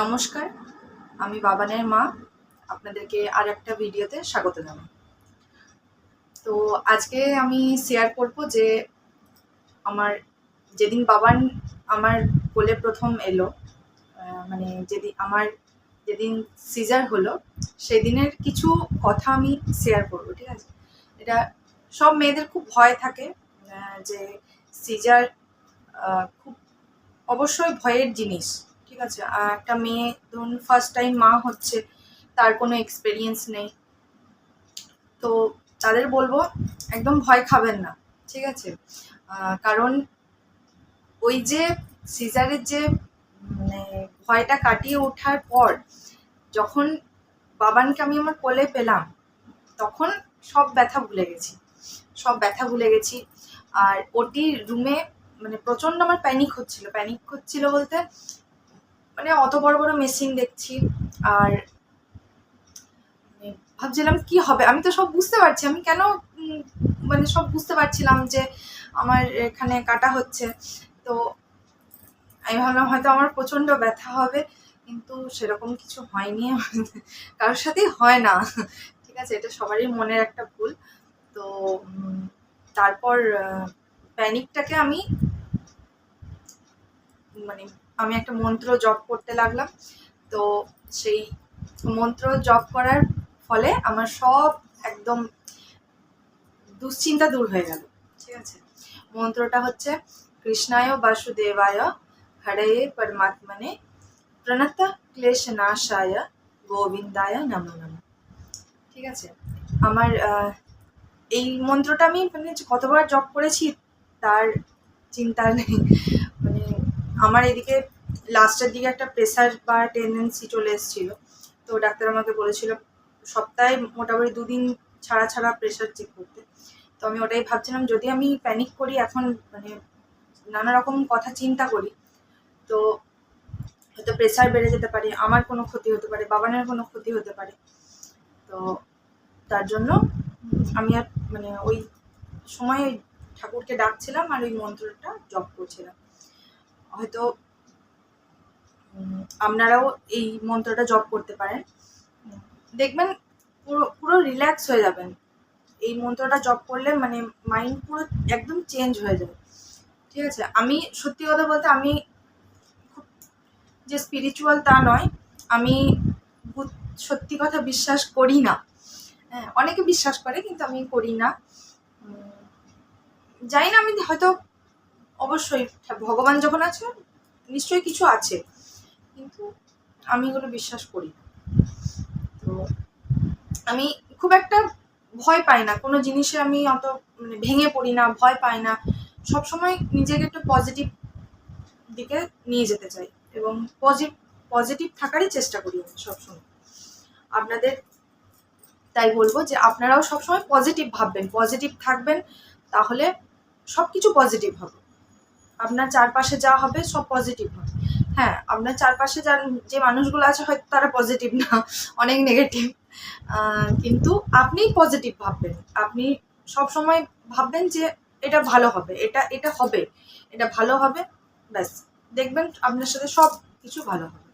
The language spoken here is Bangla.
নমস্কার, আমি বাবানের মা। আপনাদেরকে আর একটা ভিডিওতে স্বাগত জানাই। তো আজকে আমি শেয়ার করব যে আমার যেদিন বাবান আমার কোলে প্রথম এলো মানে যেদিন আমার যেদিন সিজার হলো, সেদিনের কিছু কথা আমি শেয়ার করব, ঠিক আছে? এটা সব মেয়েদের খুব ভয় থাকে যে সিজার খুব অবশ্যই ভয়ের জিনিস। ঠিক আছে, আর একটা মেয়ে, ধরুন ফার্স্ট টাইম মা হচ্ছে, তার কোনো এক্সপিরিয়েন্স নেই। তো তাদের বলব, একদম ভয় খাবেন না, ঠিক আছে? কারণ ওই যে সিজারের যে মানে ভয়টা কাটিয়ে ওঠার পর যখন বাবানকে আমি আমার কোলে পেলাম, তখন সব ব্যথা ভুলে গেছি, সব ব্যথা ভুলে গেছি। আর ওটি রুমে মানে প্রচণ্ড আমার প্যানিক হচ্ছিল। প্যানিক হচ্ছিল বলতে মানে অত বড় বড় মেশিন দেখছি। আর মানে ভাবছিলাম কি হবে? আমি তো সব বুঝতে পারছি। আমি কেন মানে সব বুঝতে পারছিলাম যে আমার এখানে কাটা হচ্ছে। তো আমি ভাবলাম হয়তো আমার প্রচণ্ড ব্যথা হবে, কিন্তু সেরকম কিছু হয়নি। কারোর সাথেই হয় না। ঠিক আছে, এটা সবারই মনের একটা ভুল। তো তারপর প্যানিকটাকে আমি মানে আমি একটা মন্ত্র জপ করতে লাগলাম। তো সেই মন্ত্র জপ করার ফলে আমার সব একদম দুশ্চিন্তা দূর হয়ে গেল, ঠিক আছে? মন্ত্রটা হচ্ছে, কৃষ্ণায় বাসুদেবায় হরে পরমাত্মনে প্রণত ক্লেশ নাশায় গোবিন্দায় নম নম। ঠিক আছে? আমার এই মন্ত্রটা আমি মানে কতবার জপ করেছি, তার চিন্তা নেই। আমার এদিকে লাস্টের দিকে একটা প্রেসার বা টেন্ডেন্সি চলে এসেছিল। তো ডাক্তার আমাকে বলেছিল, সপ্তাহে মোটামুটি দুদিন ছাড়া ছাড়া প্রেসার চেক করতে। তো আমি ওটাই ভাবছিলাম, যদি আমি প্যানিক করি, এখন মানে নানা রকম কথা চিন্তা করি, তো হয়তো প্রেসার বেড়ে যেতে পারে, আমার কোনো ক্ষতি হতে পারে, বাবানের কোনো ক্ষতি হতে পারে। তো তার জন্য আমি আর মানে ওই সময় ওই ঠাকুরকে ডাকছিলাম আর ওই মন্ত্রটা জপ করছিলাম। হয়তো আপনারাও এই মন্ত্রটা জপ করতে পারেন। দেখবেন পুরো পুরো রিল্যাক্স হয়ে যাবেন। এই মন্ত্রটা জপ করলে মানে মাইন্ড পুরো একদম চেঞ্জ হয়ে যাবে ঠিক আছে? আমি সত্যি কথা বলতে আমি খুব যে স্পিরিচুয়াল তা নয়, আমি সত্যি কথা বিশ্বাস করি না। হ্যাঁ অনেকে বিশ্বাস করে কিন্তু আমি করি না। জানি না, আমি হয়তো অবশ্যই ভগবান যখন আছে নিশ্চয়ই কিছু আছে। কিন্তু আমি এগুলো বিশ্বাস করি তো আমি খুব একটা ভয় পাই না। কোনো জিনিসে আমি অত মানে ভেঙে পড়ি না, ভয় পাই না। সবসময় নিজেকে একটু পজিটিভ দিকে নিয়ে যেতে চাই এবং পজিটিভ পজিটিভ থাকারই চেষ্টা করি আমি সবসময়। আপনাদের তাই বলব যে আপনারাও সবসময় পজিটিভ ভাববেন। পজিটিভ থাকবেন, তাহলে সব কিছু পজিটিভ হবে। আপনার চারপাশে যা হবে সব পজিটিভ হবে। হ্যাঁ আপনার চারপাশে যা যে মানুষগুলো আছে হয়তো তারা পজিটিভ না, অনেক নেগেটিভ কিন্তু আপনি পজিটিভ ভাববেন। আপনি সব সময় ভাববেন যে এটা ভালো হবে, এটা এটা হবে, এটা ভালো হবে, ব্যাস। দেখবেন আপনার সাথে সব কিছু ভালো হবে।